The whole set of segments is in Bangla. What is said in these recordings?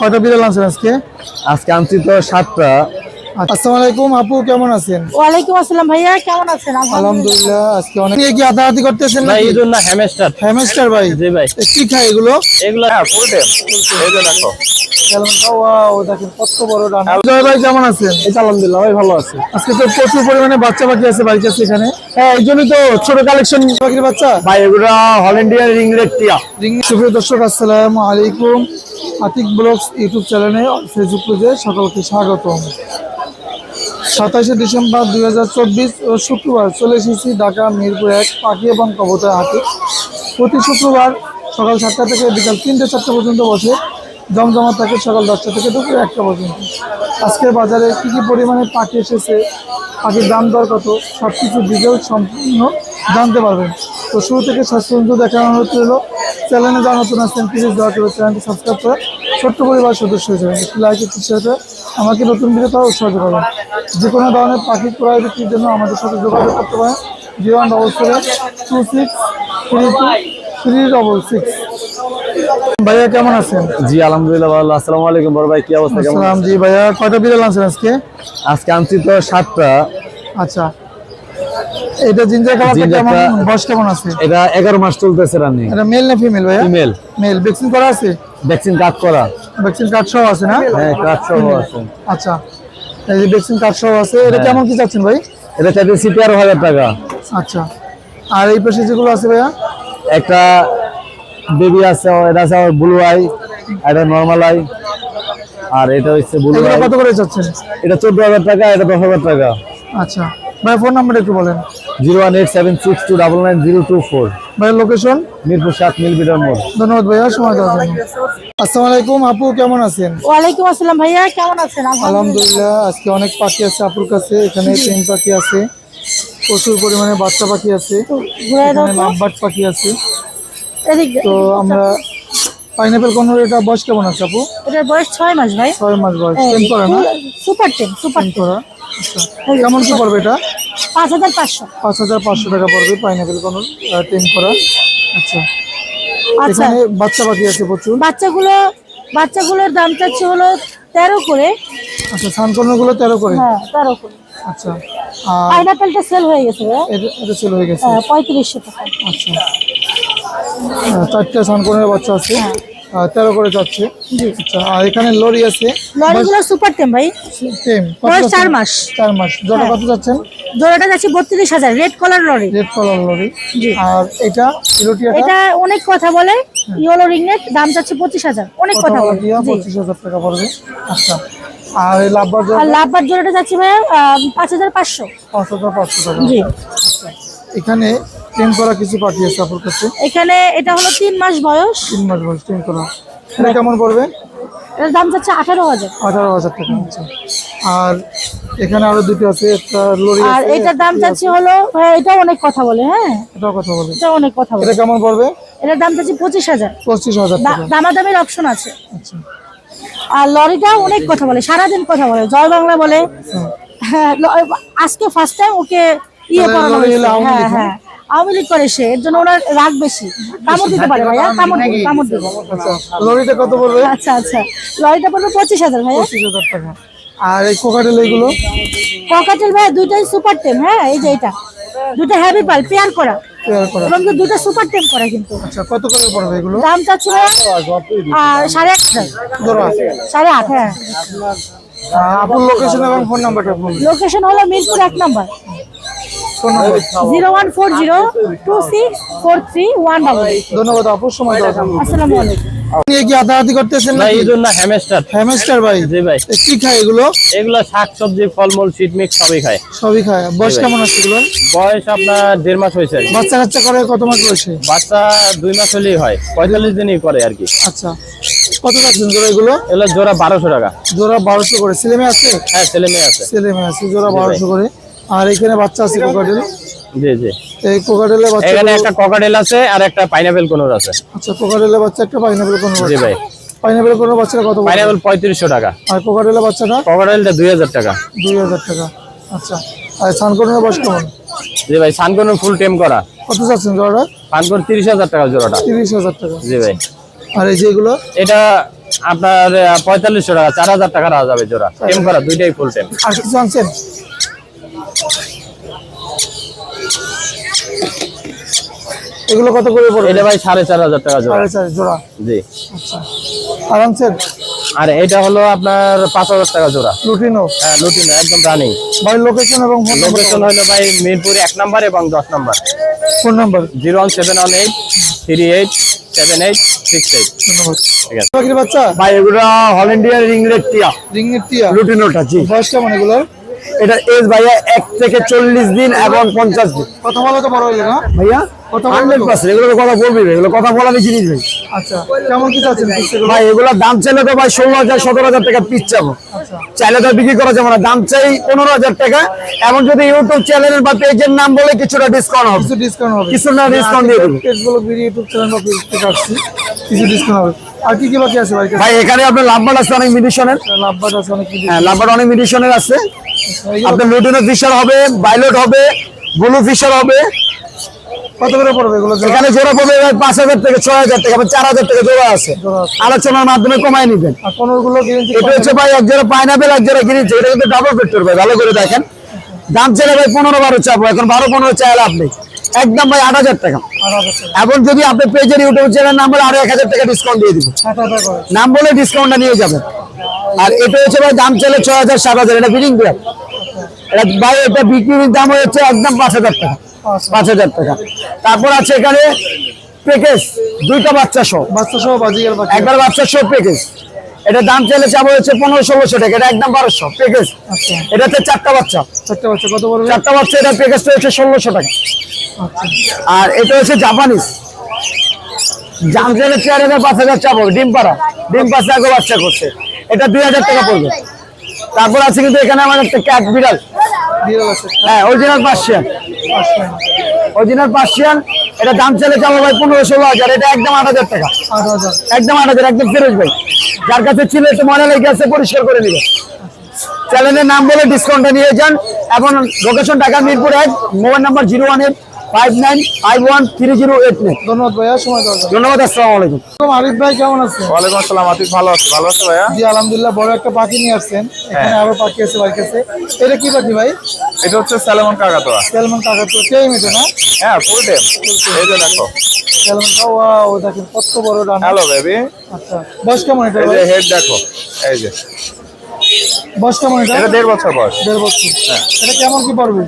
কয়টা বিড়াল আনছেন আজকে? আজকে আনছি তো সাতটা। আসসালামু আলাইকুম আপু কেমন আছেন? ওয়ালাইকুম আসসালাম ভাইয়া কেমন আছেন? আলহামদুলিল্লাহ আজকে অনেক কি হাতাহাতি করতেছেন না নাকি? এই জন্য হ্যামেস্টার হ্যামস্টার ভাই? জি ভাই। এ কি খায় এগুলো? এগুলো হ্যাঁ ফুল টাইম এই যে দেখো। দেখেন কত বড় ডানা। কেমন আছেন? এই আলহামদুলিল্লাহ ভাই ভালো আছে। আজকে তো প্রচুর পরিমাণে বাচ্চা পাখি আছে বাড়ির কাছে এখানে। হ্যাঁ এই জন্যই তো ছোট কালেকশন পাখির বাচ্চা। ভাই এগুলো হল্যান্ডিয়ান রিংলেট টিয়া। রিং- সুপ্রিয় দর্শক আসসালামু আলাইকুম। আতিক ব্লগস ইউটিউব চ্যানেলে ফেসবুক পেজে সকলকে স্বাগতম। সাতাশে ডিসেম্বর দুই হাজার চব্বিশ ও শুক্রবার চলে এসেছি ঢাকা মিরপুর এক পাখি এবং কবুতর হাটে। প্রতি শুক্রবার সকাল সাতটা থেকে বিকাল তিনটে চারটা পর্যন্ত বসে জমজমা থাকে সকাল দশটা থেকে দুপুর একটা পর্যন্ত। আজকের বাজারে কী কী পরিমাণে পাখি এসেছে, পাখির দাম দর কত সব কিছু ডিটেলস সম্পূর্ণ জানতে পারবেন। তো শুরু থেকে শেষ পর্যন্ত দেখানো অনুরোধ রইল। চ্যানেলে যা নতুন আসছেন প্লিজ দয়া করে চ্যানেলটি সাবস্ক্রাইব করে ছোট্ট পরিবার সদস্য হয়ে যাবেন। একটি লাইক একটি শেয়ার করে আমাকে নতুন ভিডিও পাওয়া উৎসাহ করবেন যে কোনো ধরনের পাখি ক্রয় বিক্রির জন্য আমাদের সাথে যোগাযোগ করতে পারেন। Zero one double seven two six three two three double six ভাইয়া কেমন আছেন? জি আলহামদুলিল্লাহ ভালো আসসালামু আলাইকুম বড় ভাই কি অবস্থা? কেমন আসসালাম জি ভাইয়া কয়টা বিড়াল আনছেন আজকে? আজকে আনছি তো সাতটা। আচ্ছা। এটা জিঞ্জার কালারটা কেমন? বয়স কেমন আছে? এটা এগারো মাস চলতেছে রানিং এটা মেল না ফিমেল ভাইয়া? ফিমেল মেল ভ্যাকসিন করা আছে? ভ্যাকসিন কাট করা। ভ্যাকসিন সহ আছে না? হ্যাঁ কাট সহ আছে। আচ্ছা। এই যে ভ্যাকসিন সহ আছে এটা হ্যাঁ। কেমন কি চাচ্ছেন ভাই? এটা তেরো হাজার টাকা। আচ্ছা। আর এই পাশে যেগুলো আছে ভাইয়া? একটা বেবি আছে এটা আছে আমার ব্লু আই এটা নর্মাল আই আর এটা হচ্ছে ব্লু আই কত করে চাচ্ছেন এটা চোদ্দ হাজার টাকা এটা দশ হাজার টাকা। আচ্ছা ভাই ফোন নাম্বার একটু বলেন। Zero one eight seven six two double nine zero two four. ভাই লোকেশন মিরপুর সাত মিলবিটার মোড়। ধন্যবাদ ভাইয়া সময় দেওয়ার জন্য। আসসালামু আলাইকুম আপু কেমন আছেন? ওয়ালাইকুম আসসালাম ভাইয়া কেমন আছেন? আলহামদুলিল্লাহ আজকে অনেক পাখি আছে আপুর কাছে এখানে ট্রেন পাখি আছে প্রচুর পরিমাণে বাচ্চা পাখি আছে এখানে লাভবার্ড পাখি আছে। তো আমরা পাইনাপেল কোনোর এটা বয়স কেমন আছে আপু? এটার বয়স ছয় মাস ভাই। ছয় মাস বয়স। টেন করা না? সুপার টেন সুপার টেন করা আচ্ছা। কেমন কি পড়বে এটা? পাঁচ হাজার পাঁচশো। পাঁচ হাজার পাঁচশো টাকা পড়বে পাইনাপেল কোনোর টেন করা আচ্ছা। আচ্ছা। এখানে বাচ্চা পাখি আছে প্রচুর। বাচ্চাগুলো বাচ্চাগুলোর দাম চাচ্ছে হলো তেরো করে। আচ্ছা সানকর্নগুলো তেরো করে? হ্যাঁ তেরো করে। আচ্ছা। পাইনাপেলটা সেল হয়ে গেছে এটা সেল হয়ে গেছে? হ্যাঁ, পঁয়ত্রিশশো টাকা। আচ্ছা। চারটে সানকর্নের বাচ্চা আছে। আহ, তেরো করে যাচ্ছে। আচ্ছা আর এখানে লরি আছে। লরিগুলো সুপার টেম ভাই। টেম চার মাস। চার মাস। জটা কত যাচ্ছেন? জোড়াটা যাচ্ছে বত্রিশ হাজার red colour lory. Red colour lory. আর এটা এটা অনেক কথা বলে ইয়েলো রিংনেট দাম পঁচিশ হাজার। অনেক কথা বলে পঁচিশ হাজার টাকা পড়বে। আচ্ছা আর লাভবার আর লাভবার জোড়াটা যাচ্ছে ভাইয়া পাঁচ হাজার পাঁচশো। পাঁচ হাজার পাঁচশো টাকা। জি। এখানে টেন করা কিছু পাখি আছে আপনার কাছে? এখানে এটা হলো তিন মাস বয়স। তিন মাস বয়স টেন করা। এটা কেমন পড়বে? এটার দাম যাচ্ছে আঠারো হাজার। আঠারো হাজার টাকা আচ্ছা। আর এখানে আরও দুটো আছে একটা লরি আর এটার দাম চাচ্ছি হলো ভাইয়া, এটাও অনেক কথা বলে হ্যাঁ। এটাও কথা বলে। এটা অনেক কথা বলে। এটা কেমন পড়বে? এটার দাম চাচ্ছি পঁচিশ হাজার। পঁচিশ হাজার দামাদামির অপশন আছে। আচ্ছা। আর লরিটাও অনেক কথা বলে সারাদিন কথা বলে জয় বাংলা বলে। হ্যাঁ। ল- আজকে ফার্স্ট টাইম ওকে ইয়ে করানো হয়েছে। হ্যাঁ হ্যাঁ। আওয়ামী লীগ করে সে এর জন্য ওনার রাগ বেশি। কামড় দিতে পারে ভাইয়া কামড় দিবে কামড় দিবে আচ্ছা লরিটা কত পড়বে? আচ্ছা আচ্ছা। লরিটা পড়বে পঁচিশ হাজার ভাইয়া। পঁচিশ হাজার টাকা। আর এই কোকাটেল এগুলো? পকেটেল ভাইয়া দুইটাই সুপার টেম হ্যাঁ এই যে এটা। দুটো হ্যাভি পাল পেয়ার করা। এবং দুটো সুপার টেম করা কিন্তু। আচ্ছা কত করে পড়বে এগুলো? দাম চাচ্ছি আর সাড়ে আট সাড়ে হ্যাঁ। আপুর লোকেশন এবং ফোন নাম্বারটা লোকেশন হলো মিরপুর এক number. Zero one four zero two six four three one double ধন্যবাদ আপুর সময় আসসালামু আলাইকুম। আপনি করতেছেন না নাকি? এই জন্য হ্যামেস্টার হ্যামস্টার ভাই। জি ভাই। কি খায় এগুলো? এগুলো শাক ফলমূল শীত মিক্স সবই খায়। সবই খায়। বয়স কেমন আছে এগুলো বয়স আপনার দেড় মাস হয়েছে বাচ্চা কাচ্চা করে কত মাস বয়সে? বাচ্চা দুই মাস হলেই হয়। পঁয়তাল্লিশ দিনই করে আর কি। আচ্ছা। কত জোড়া এগুলো? এগুলো জোড়া বারোশো টাকা। জোড়া বারোশো করে। ছেলে মেয়ে আছে? হ্যাঁ ছেলে মেয়ে আছে। ছেলে মেয়ে আছে জোড়া বারোশো করে। আর এখানে বাচ্চা আছে কোকাটেল জি জি। এই কোকাটেলের বাচ্চা এখানে একটা ককাটেল আছে আর একটা পাইনাপেল কোনোর আছে। আচ্ছা কোকাটেলের বাচ্চা একটা পাইনাপেল কোনো জি ভাই। পাইনাপেল কোনো বাচ্চাটা কত? পাইনাপেল পঁয়ত্রিশশো টাকা। আর কোকাটেলের বাচ্চাটা? ককাটেলটা দুই হাজার টাকা। দুই হাজার টাকা। আচ্ছা আর সানকর্নের বয়স কেমন? জি ভাই সানকোন ফুল টেম করা। কত যাচ্ছেন জোড়াটা? সানকোন তিরিশ হাজার টাকা জোড়াটা। তিরিশ হাজার টাকা। জি ভাই। আর এই যেগুলো এটা আপনার পঁয়তাল্লিশশো টাকা চার হাজার টাকা রাখা যাবে জোড়া। টেম করা দুইটাই ফুল টেম আর কিছু আনছেন? এগুলো কত করে পড়বে? এটা ভাই সাড়ে চার হাজার টাকা জোড়া। সাড়ে চার জোড়া। জি। আচ্ছা। আর আনছেন? আর এটা হলো আপনার পাঁচ হাজার টাকা জোড়া। লুটিনো। হ্যাঁ লুটিন একদম রানিং। ভাই লোকেশন এবং ফোন লোকেশন হলো ভাই মিরপুর এক নাম্বার এবং দশ number. Phone number zero one seven one eight three eight seven eight six eight. ধন্যবাদ। ঠিক আছে। বাচ্চা? ভাই এগুলো হল ইন্ডিয়ার রিংরেড টিয়া। রিংয়ের টিয়া? লুটিনোটা জি। বয়স কেমন এগুলোর? এটা এজ ভাইয়া এক থেকে চল্লিশ দিন এবং পঞ্চাশ দিন। কথা বলা তো বড় না ভাইয়া? এগুলো কথা বলবি ভাই, এগুলো কথা আচ্ছা কেমন কি চাচ্ছেন পিস এগুলো? দাম চাইলে তো ভাই ষোলো হাজার সতেরো হাজার টাকা পিস চাবো। আচ্ছা। চাইলে তো বিক্রি করা যাবে না দাম চাই পনেরো হাজার টাকা। এবং যদি ইউটিউব চ্যানেলের বা পেজের নাম বলে কিছুটা ডিসকাউন্ট হবে। কিছু ডিসকাউন্ট হবে। কিছু না discount দিয়ে দেবো। ইউটিউব চ্যানেল বা পেজ থেকে আসছি। কিছু ডিসকাউন্ট হবে। আর কি কি বাকি আছে ভাই? ভাই এখানে আপনার লাভবার্ড আছে অনেক মিডিশনের। লাভবাদ আছে অনেক হ্যাঁ অনেক মিডিশনের আছে। আপনার লুটিনো ফিশার হবে বাইলট হবে ব্লু ফিশার হবে। কত করে পড়বে এগুলো এখানে জোড়া পড়বে পাঁচ হাজার থেকে ছয় হাজার টাকা চার হাজার টাকা জোড়া আছে। আলোচনার মাধ্যমে কমায় নিবেন। এটা হচ্ছে ভাই এক জোড়া পাইনাপেল এক জোড়া কিনেছে এটা কিন্তু ডাবল ফ্যাক্টর ভাই ভালো করে দেখেন। দাম চাইলে ভাই পনেরো বারো চাপো এখন বারো পনেরো চাইলে আপনি। একদম ভাই আট হাজার টাকা। এখন যদি আপনি পেজের ইউটিউব চ্যানেল নাম বলে আরও এক হাজার টাকা ডিসকাউন্ট দিয়ে দিব নাম বলে ডিসকাউন্টটা নিয়ে যাবেন। আর এটা হচ্ছে ভাই দাম চলে ছয় হাজার সাত হাজার। এটা বিডিং বিয়ার এটা ভাই এটা বিক্রির দাম হচ্ছে একদম পাঁচ হাজার টাকা। আচ্ছা। পাঁচ হাজার টাকা। তারপর আছে এখানে প্যাকেজ দুইটা বাচ্চা সহ। বাচ্চা সহ একবার বাচ্চা সহ প্যাকেজ এটা দাম চাইলে চাবো হচ্ছে পনেরো ষোলোশো টাকা। এটা একদম বারোশো প্যাকেজ আচ্ছা। এটাতে চারটা বাচ্চা। চারটে বাচ্চা কত পড়বে? চারটা বাচ্চা এটা প্যাকেজটা হচ্ছে ষোলোশো টাকা। আচ্ছা। আর এটা হচ্ছে জাপানিজ জাম চাইলে হাজার পাঁচ হাজার চাবো ডিম পাড়া। ডিম পাঁচ আগে বাচ্চা করছে। এটা দুই হাজার টাকা পড়বে। তারপর আছে কিন্তু এখানে আমার একটা ক্যাট বিড়াল। হ্যাঁ অরিজিনাল পার্সিয়ান অরিজিনাল পার্সিয়ান এটা দাম চাইলে চাবো ভাই পনেরো ষোলো হাজার। এটা একদম আট হাজার টাকা। একদম আট হাজার একদম ফেরত ভাই। যার কাছে ছিল একটু মনে লেগে আছে পরিষ্কার করে নিবে চ্যানেলের নাম বলে ডিসকাউন্টটা নিয়ে যান। এখন লোকেশন ঢাকা মিরপুর এক mobile number zero one eight five nine five one three zero eight nine ধন্যবাদ ভাইয়া সময় ধন্যবাদ আসসালামু আলাইকুম। আরিফ ভাই কেমন আছেন ওয়ালাইকুম আসসালাম আতিক ভালো আছে ভালো আছে ভাইয়া? জি আলহামদুলিল্লাহ বড় একটা পাখি নিয়ে আসছেন। এখানে আরও পাখি আছে বাড়ির কাছে। এটা কি পাখি ভাই? এটা হচ্ছে স্যালমন কাকাতোয়া। সেলমন কাকা টেম এটা না? হ্যাঁ ফুল টেম এই যে দেখো। সেলমন ও দেখেন কত বড় ডানা। হ্যালো বেবি আচ্ছা বয়স কেমন এটা এই যে হেড দেখো এই যে। বয়স কেমন এটা? এটা দেড় বছর বয়স। দেড় বছর। এটা কেমন কি পড়বে?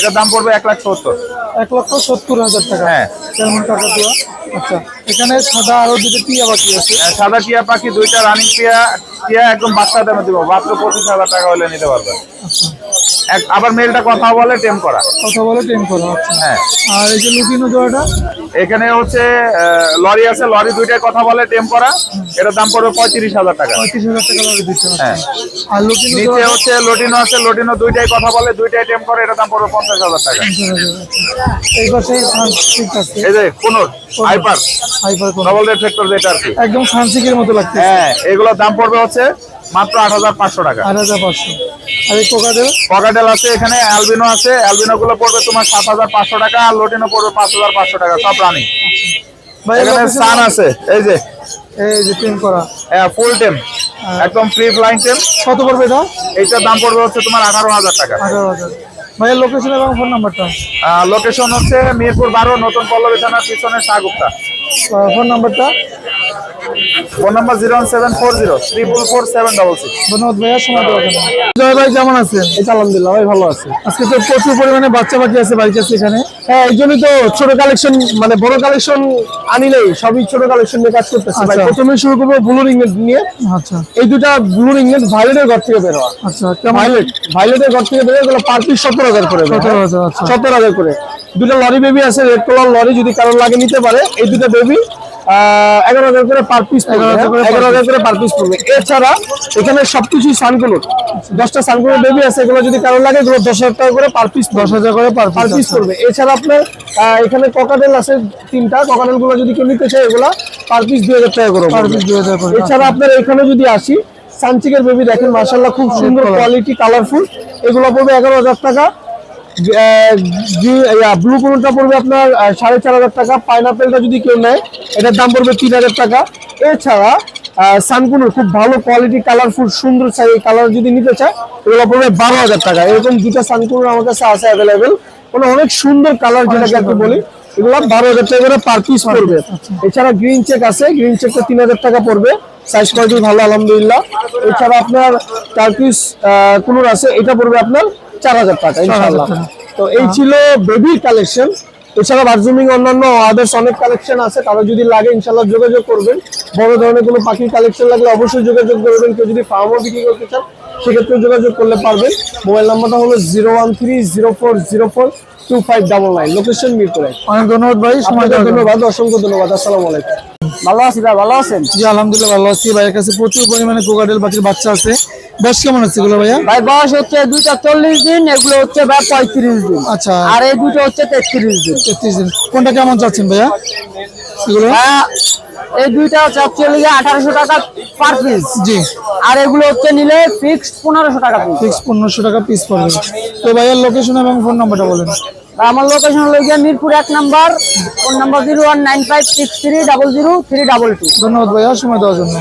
এটার দাম পড়বে এক লাখ সত্তর। এক লক্ষ সত্তর হাজার টাকা। হ্যাঁ। কাকা তুয়া আচ্ছা এখানে সাদা আরও দুটো টিয়া বাকি আছে। সাদা টিয়া পাখি দুইটা রানিং টিয়া টিয়া একদম বাচ্চা দামে দিব মাত্র পঁচিশ হাজার টাকা হলে নিতে পারবে। আচ্ছা। এক আবার মেলটা কথা বলে টেম করা। কথা বলে টেম করো আচ্ছা। হ্যাঁ। আর এই যে লুটিনো জোড়াটা এখানে হচ্ছে লরি আছে লরি দুইটাই কথা বলে টেম করা। এটার দাম পড়বে পঁয়ত্রিশ হাজার টাকা। পঁয়ত্রিশ হাজার টাকা লাগে দিচ্ছে হ্যাঁ। আর লুটিনো নিচে হচ্ছে লটিনো আছে লটিনো দুইটাই কথা বলে দুইটাই টেম করে এটার দাম পড়বে পঞ্চাশ হাজার টাকা। এই পাশে সানসিক আছে। এই যে কোনোর হাইপার ডবল রেড ফ্যাক্টর যেটা আর কি। একদম সানসিকের মতো লাগছে হ্যাঁ এগুলোর দাম পড়বে হচ্ছে মাত্র আট হাজার পাঁচশো টাকা। আট হাজার পাঁচশো। আর এই কোকাটেল আছে এখানে অ্যালবিনো আছে অ্যালবিনো গুলো পড়বে তোমার সাত হাজার পাঁচশো টাকা আর লোটিনো পড়বে পাঁচ হাজার পাঁচশো টাকা সব রানি ভাই এখানে সান আছে এই যে। এই যে টেম করা। ফুল টেম একদম ফ্রি ফ্লাইং টেম কত পড়বে এটা? এইটার দাম পড়বে হচ্ছে তোমার আঠারো হাজার টাকা। আঠারো হাজার। ভাইয়ের লোকেশন এবং ফোন নাম্বারটা লোকেশন হচ্ছে মিরপুর বারো নতুন পল্লবী থানার পিছনে শাহগুপ্তা ফোন নাম্বারটা phone number zero one seven four zero triple four seven double six ধন্যবাদ ভাইয়া সময় দেওয়ার জন্য। জয় ভাই কেমন আছেন? আলহামদুলিল্লাহ ভাই ভালো আছে। আজকে তো প্রচুর পরিমাণে বাচ্চা বাকি আছে বাড়ির কাছে এখানে। হ্যাঁ এই জন্যই তো ছোট কালেকশন মানে বড় কালেকশন আনি নেই সবই ছোট কালেকশন নিয়ে কাজ করতেছে। ভাই আচ্ছা। প্রথমে শুরু করব ব্লু নিয়ে। আচ্ছা। এই দুটা ব্লু ভাইলেটের ঘর থেকে বের হওয়া। আচ্ছা ভাইলেট ভাইলেটের ঘর থেকে বের হয়ে এগুলো পার পিস সত্তর হাজার করে। 17,000, আচ্ছা। হাজার করে। দুটো লরি বেবি আছে রেড কালার লরি যদি কারোর লাগে নিতে পারে এই দুটো বেবি এগারো হাজার করে পার পিস 11,000 করে per এগারো হাজার করে পার পিস পড়বে। এছাড়া এখানে সবকিছুই সানকুলোর দশটা সানকুলোর বেবি আছে এগুলো যদি কারোর লাগে এগুলো দশ হাজার টাকা করে পার পিস দশ হাজার করে পার পার পিস পড়বে। এছাড়া আপনার এখানে ককাটেল আছে তিনটা। ককাটেলগুলো যদি কেউ নিতে চায় এগুলা পার পিস দুই হাজার টাকা করে পার পিস দুই হাজার করে এছাড়া আপনার এখানে যদি আসি সানচিকের বেবি দেখেন মার্শাল্লাহ খুব সুন্দর কোয়ালিটি কালারফুল এগুলো পড়বে এগারো হাজার টাকা। ব্লু কোনটা পড়বে আপনার সাড়ে চার হাজার টাকা। পাইনাপেলটা যদি কেউ নেয় এটার দাম পড়বে তিন হাজার টাকা। এছাড়া সানকুনুর খুব ভালো কোয়ালিটি কালারফুল সুন্দর চাই কালার যদি নিতে চায় এগুলো পড়বে বারো হাজার টাকা। এরকম দুটা সানকুনুর আমার কাছে আছে অ্যাভেলেবেল মানে অনেক সুন্দর কালার যেটাকে কি বলি এগুলো বারো হাজার টাকা করে পার পিস পড়বে। এছাড়া গ্রিন চেক আছে গ্রিন চেকটা তিন হাজার টাকা পড়বে। সাইজ কোয়ালিটি ভালো আলহামদুলিল্লাহ। এছাড়া আপনার চার পিস কুনুর আছে এটা পড়বে আপনার চার হাজার টাকা ইনশাআল্লাহ। তো এই ছিল বেবির কালেকশন এছাড়া বার্জুমিং অন্যান্য আদার্স অনেক কালেকশন আছে তারা যদি লাগে ইনশাল্লাহ যোগাযোগ করবেন। বড় ধরনের কোনো পাখির কালেকশন লাগলে অবশ্যই যোগাযোগ করবেন। কেউ যদি ফার্মও বিক্রি করতে চান সেক্ষেত্রে যোগাযোগ করলে পারবেন। মোবাইল নাম্বারটা হলো zero one three zero four zero four two five double nine. Location মিরপুরে। অনেক ধন্যবাদ ভাই সময় আপনাদের দেওয়ার জন্য। ধন্যবাদ অসংখ্য ধন্যবাদ। আসসালামু আলাইকুম। ভালো আছি ভাই ভালো আছেন? জি আলহামদুলিল্লাহ ভালো আছি। ভাইয়ের কাছে প্রচুর পরিমাণে কোকাটেল পাখির বাচ্চা আছে। বেশ কেমন আছে এগুলো ভাইয়া? ভাই বয়স হচ্ছে দুইটা চল্লিশ দিন এগুলো হচ্ছে ভাই পঁয়ত্রিশ দিন। আচ্ছা। আর এই দুটো হচ্ছে তেত্রিশ দিন। তেত্রিশ দিন। কোনটা কেমন চাচ্ছেন ভাইয়া? এই দুইটা হচ্ছে অ্যাকচুয়ালি আঠারোশো টাকা পার পিস জি। আর এগুলো হচ্ছে নিলে ফিক্সড পনেরোশো টাকা পিস ফিক্স পনেরোশো টাকা পিস পড়বে। তো ভাইয়ার লোকেশন এবং ফোন নাম্বারটা বলেন। আমার লোকেশন হলো গিয়ে মিরপুর এক number phone number zero one nine five six three double zero three double two ধন্যবাদ ভাইয়া সময় দেওয়ার জন্য।